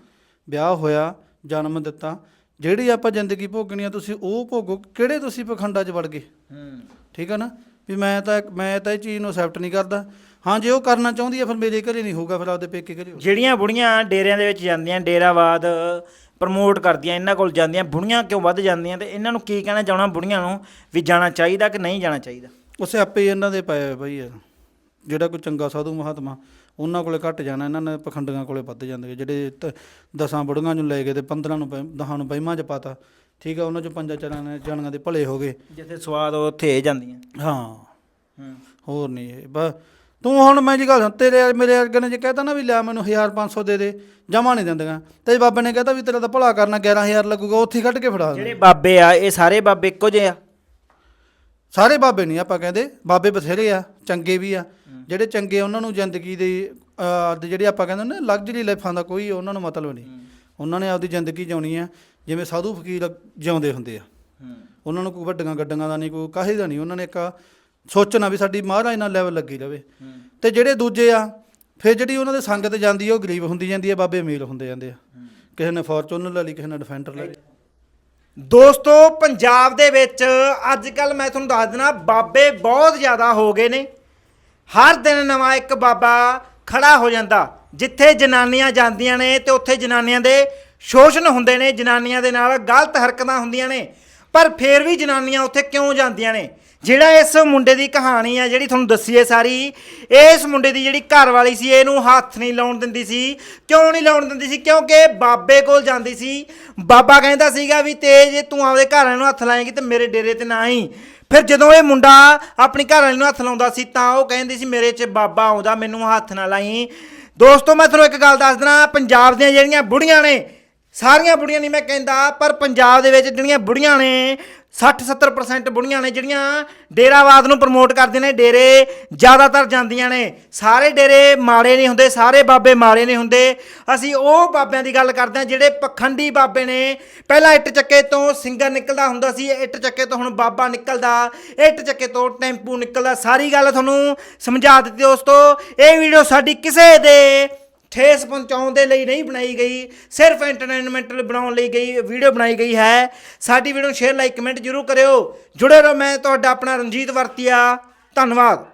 ਵਿਆਹ ਹੋਇਆ ਜਨਮ ਦਿੱਤਾ ਜਿਹੜੀ ਆਪਾਂ ਜ਼ਿੰਦਗੀ ਭੋਗਣੀ ਆ ਤੁਸੀਂ ਉਹ ਭੋਗੋ ਕਿਹੜੇ ਤੁਸੀਂ ਪਖੰਡਾਂ 'ਚ ਵੜ ਗਏ? ਹੂੰ। ਠੀਕ ਹੈ ਨਾ? ਵੀ ਮੈਂ ਤਾਂ ਮੈਂ ਤਾਂ ਇਹ ਚੀਜ਼ ਨੂੰ ਅਸੈਪਟ ਨਹੀਂ ਕਰਦਾ। ਹਾਂ ਜੇ ਉਹ ਕਰਨਾ ਚਾਹੁੰਦੀ ਹੈ ਫਿਰ ਮੇਰੇ ਘਰੇ ਨਹੀਂ ਹੋਊਗਾ ਫਿਰ ਆਪਦੇ ਪੇਕੇ ਘਰੇ। ਜਿਹੜੀਆਂ ਬੁੜੀਆਂ ਡੇਰਿਆਂ ਦੇ ਵਿੱਚ ਜਾਂਦੀਆਂ ਡੇਰਾਵਾਦ ਪ੍ਰਮੋਟ ਕਰਦੀਆਂ ਇਹਨਾਂ ਕੋਲ ਜਾਂਦੀਆਂ ਬੁੜੀਆਂ ਕਿਉਂ ਵੱਧ ਜਾਂਦੀਆਂ ਤੇ ਇਹਨਾਂ ਨੂੰ ਕੀ ਕਹਿਣਾ ਚਾਹਣਾ ਬੁੜੀਆਂ ਨੂੰ ਵੀ ਜਾਣਾ ਚਾਹੀਦਾ ਕਿ ਨਹੀਂ ਜਾਣਾ ਚਾਹੀਦਾ? ਉਸੇ ਆਪੇ ਹੀ ਇਹਨਾਂ ਦੇ ਪਏ ਹੋਏ ਬਈ ਯਾਰ ਜਿਹੜਾ ਕੋਈ ਚੰਗਾ ਸਾਧੂ ਮਹਾਤਮਾ ਉਹਨਾਂ ਕੋਲੇ ਘੱਟ ਜਾਣਾ ਇਹਨਾਂ ਨੇ ਪਖੰਡੀਆਂ ਕੋਲੇ ਵੱਧ ਜਾਂਦੇ ਜਿਹੜੇ ਤ- ਦਸਾਂ ਬੁੜੀਆਂ ਨੂੰ ਲੈ ਗਏ ਤੇ 15 ਨੂੰ ਦਸਾਂ ਨੂੰ ਬਹਿਮਾਂ 'ਚ ਪਾਤਾ। ਠੀਕ ਆ ਉਹਨਾਂ 'ਚੋਂ ਪੰਜਾਂ ਚਾਰਾਂ ਨੇ ਜਾਣੀਆਂ ਦੇ ਭਲੇ ਹੋ ਗਏ। ਜਿੱਥੇ ਸਵਾਦ ਉਹ ਉੱਥੇ ਇਹ ਜਾਂਦੀਆਂ। ਹਾਂ। ਹੂੰ। ਹੋਰ ਨਹੀਂ ਇਹ ਬਸ ਤੂੰ ਹੁਣ ਮੈਂ ਜੀ ਗੱਲ ਸੁਣ, ਤੇਰੇ ਮੇਰੇ ਅੱਗੇ ਨੇ ਜੇ ਕਹਤਾ ਨਾ ਵੀ ਲਿਆ ਮੈਨੂੰ 1500 ਦੇ ਦੇ ਜਮਾ ਨਹੀਂ ਦਿੰਦੀਆਂ। ਤੇ ਬਾਬੇ ਨੇ ਕਹਤਾ ਵੀ ਤੇਰਾ ਤਾਂ ਭਲਾ ਕਰਨਾ 11000 ਲੱਗੂਗਾ ਉੱਥੇ ਹੀ ਕੱਢ ਕੇ ਫੜਾ ਦੇ ਜਿਹੜੇ ਬਾਬੇ ਆ ਇਹ ਸਾਰੇ ਬਾਬੇ ਇੱਕੋ ਜਿਹੇ ਆ। ਸਾਰੇ ਬਾਬੇ ਨਹੀਂ ਆਪਾਂ ਕਹਿੰਦੇ ਬਾਬੇ ਬਥੇਰੇ ਆ ਚੰਗੇ ਵੀ ਆ। ਜਿਹੜੇ ਚੰਗੇ ਉਹਨਾਂ ਨੂੰ ਜ਼ਿੰਦਗੀ ਦੀ ਜਿਹੜੇ ਆਪਾਂ ਕਹਿੰਦੇ ਨੇ ਲਗਜ਼ਰੀ ਲਾਈਫਾਂ ਦਾ ਕੋਈ ਉਹਨਾਂ ਨੂੰ ਮਤਲਬ ਨਹੀਂ। ਉਹਨਾਂ ਨੇ ਆਪਦੀ ਜ਼ਿੰਦਗੀ ਜਿਉਣੀ ਆ ਜਿਵੇਂ ਸਾਧੂ ਫਕੀਰ ਜਿਉਂਦੇ ਹੁੰਦੇ ਆ। ਉਹਨਾਂ ਨੂੰ ਕੋਈ ਵੱਡੀਆਂ ਗੱਡੀਆਂ ਦਾ ਨਹੀਂ ਕੋਈ ਕਾਹੇ ਦਾ ਨਹੀਂ। ਉਹਨਾਂ ਨੇ ਇੱਕ ਸੋਚਣਾ ਵੀ ਸਾਡੀ ਮਹਾਰਾਜ ਨਾਲ ਲੈਵਲ ਲੱਗੀ ਰਵੇ। ਤੇ ਜਿਹੜੇ ਦੂਜੇ ਆ ਫਿਰ ਜਿਹੜੀ ਉਹਨਾਂ ਦੇ ਸੰਗਤ ਜਾਂਦੀ ਆ ਉਹ ਗਰੀਬ ਹੁੰਦੀ ਜਾਂਦੀ ਆ ਬਾਬੇ ਅਮੀਰ ਹੁੰਦੇ ਜਾਂਦੇ ਆ। ਕਿਸੇ ਨੇ ਫੋਰਚੂਨਰ ਲੈ ਲਈ ਕਿਸੇ ਨੇ ਡਿਫੈਂਡਰ ਲੈ ਲਈ। ਦੋਸਤੋ, ਪੰਜਾਬ ਦੇ ਵਿੱਚ ਅੱਜ ਕੱਲ ਮੈਂ ਤੁਹਾਨੂੰ ਦੱਸ ਦਿੰਦਾ ਬਾਬੇ ਬਹੁਤ ਜ਼ਿਆਦਾ ਹੋ ਗਏ ਨੇ। ਹਰ ਦਿਨ ਨਵਾਂ ਇੱਕ ਬਾਬਾ ਖੜਾ ਹੋ ਜਾਂਦਾ, ਜਿੱਥੇ ਜਨਾਨੀਆਂ ਜਾਂਦੀਆਂ ਨੇ ਤੇ ਉੱਥੇ ਜਨਾਨੀਆਂ ਦੇ ਸ਼ੋਸ਼ਣ ਹੁੰਦੇ ਨੇ, ਜਨਾਨੀਆਂ ਦੇ ਨਾਲ ਗਲਤ ਹਰਕਤਾਂ ਹੁੰਦੀਆਂ ਨੇ। ਪਰ ਫਿਰ ਵੀ ਜਨਾਨੀਆਂ ਉੱਥੇ ਕਿਉਂ ਜਾਂਦੀਆਂ ਨੇ? ਜਿਹੜਾ ਇਸ ਮੁੰਡੇ ਦੀ ਕਹਾਣੀ ਆ, ਜਿਹੜੀ ਤੁਹਾਨੂੰ ਦੱਸੀ ਹੈ ਸਾਰੀ, ਇਸ ਮੁੰਡੇ ਦੀ ਜਿਹੜੀ ਘਰ ਵਾਲੀ ਸੀ, ਇਹਨੂੰ ਹੱਥ ਨਹੀਂ ਲਾਉਣ ਦਿੰਦੀ ਸੀ। ਕਿਉਂ ਨਹੀਂ ਲਾਉਣ ਦਿੰਦੀ ਸੀ? ਕਿਉਂਕਿ ਬਾਬੇ ਕੋਲ ਜਾਂਦੀ ਸੀ। ਬਾਬਾ ਕਹਿੰਦਾ ਸੀਗਾ ਵੀ, ਤੇ ਜੇ ਤੂੰ ਆਪਦੇ ਘਰ ਵਾਲਿਆਂ ਨੂੰ ਹੱਥ ਲਾਏਂਗੀ, ਤੇ ਮੇਰੇ ਡੇਰੇ ਤੇ ਨਾ ਆਈ। ਫਿਰ ਜਦੋਂ ਇਹ ਮੁੰਡਾ ਆਪਣੀ ਘਰ ਵਾਲੀ ਨੂੰ ਹੱਥ ਲਾਉਂਦਾ ਸੀ, ਤਾਂ ਉਹ ਕਹਿੰਦੀ ਸੀ, ਮੇਰੇ 'ਚ ਬਾਬਾ ਆਉਂਦਾ, ਮੈਨੂੰ ਹੱਥ ਨਾ ਲਾਈ। ਦੋਸਤੋ, ਮੈਂ ਤੁਹਾਨੂੰ ਇੱਕ ਗੱਲ ਦੱਸ ਦਿਆਂ ਪੰਜਾਬ ਦੀਆਂ ਜਿਹੜੀਆਂ ਬੁੜੀਆਂ ਨੇ, ਸਾਰੀਆਂ ਬੁੜੀਆਂ ਨਹੀਂ ਮੈਂ ਕਹਿੰਦਾ, ਪਰ ਪੰਜਾਬ ਦੇ ਵਿੱਚ ਜਿਹੜੀਆਂ ਬੁੜੀਆਂ ਨੇ 60-70% ਬੁੜੀਆਂ ਨੇ ਜਿਹੜੀਆਂ ਡੇਰਾਵਾਦ ਨੂੰ ਪ੍ਰਮੋਟ ਕਰਦੇ ਨੇ, ਡੇਰੇ ਜ਼ਿਆਦਾਤਰ ਜਾਂਦੀਆਂ ਨੇ। ਸਾਰੇ ਡੇਰੇ ਮਾੜੇ ਨਹੀਂ ਹੁੰਦੇ, ਸਾਰੇ ਬਾਬੇ ਮਾੜੇ ਨਹੀਂ ਹੁੰਦੇ। ਅਸੀਂ ਉਹ ਬਾਬਿਆਂ ਦੀ ਗੱਲ ਕਰਦੇ ਹਾਂ ਜਿਹੜੇ ਪਖੰਡੀ ਬਾਬੇ ਨੇ। ਪਹਿਲਾਂ ਇੱਟ ਚੱਕੇ ਤੋਂ ਸਿੰਗਰ ਨਿਕਲਦਾ ਹੁੰਦਾ ਸੀ ਇੱਟ ਚੱਕੇ ਤੋਂ ਹੁਣ ਬਾਬਾ ਨਿਕਲਦਾ। ਇੱਟ ਚੱਕੇ ਤੋਂ ਟੈਂਪੂ ਨਿਕਲਦਾ। ਸਾਰੀ ਗੱਲ ਤੁਹਾਨੂੰ ਸਮਝਾ ਦਿੱਤੀ ਦੋਸਤੋ, ਇਹ ਵੀਡੀਓ ਸਾਡੀ ਕਿਸੇ ਦੇ ਠੇਸ ਪਹੁੰਚਾਉਣ ਦੇ ਲਈ ਨਹੀਂ ਬਣਾਈ ਗਈ, ਸਿਰਫ ਐਂਟਰਟੇਨਮੈਂਟ ਬਣਾਉਣ ਲਈ ਗਈ ਵੀਡੀਓ ਬਣਾਈ ਗਈ ਹੈ। ਸਾਡੀ ਵੀਡੀਓ ਨੂੰ ਸ਼ੇਅਰ ਲਾਈਕ ਕਮੈਂਟ ਜ਼ਰੂਰ ਕਰਿਓ। ਜੁੜੇ ਰਹੋ, ਮੈਂ ਤੁਹਾਡਾ ਆਪਣਾ ਰਣਜੀਤ ਵਰਤੀਆ। ਧੰਨਵਾਦ।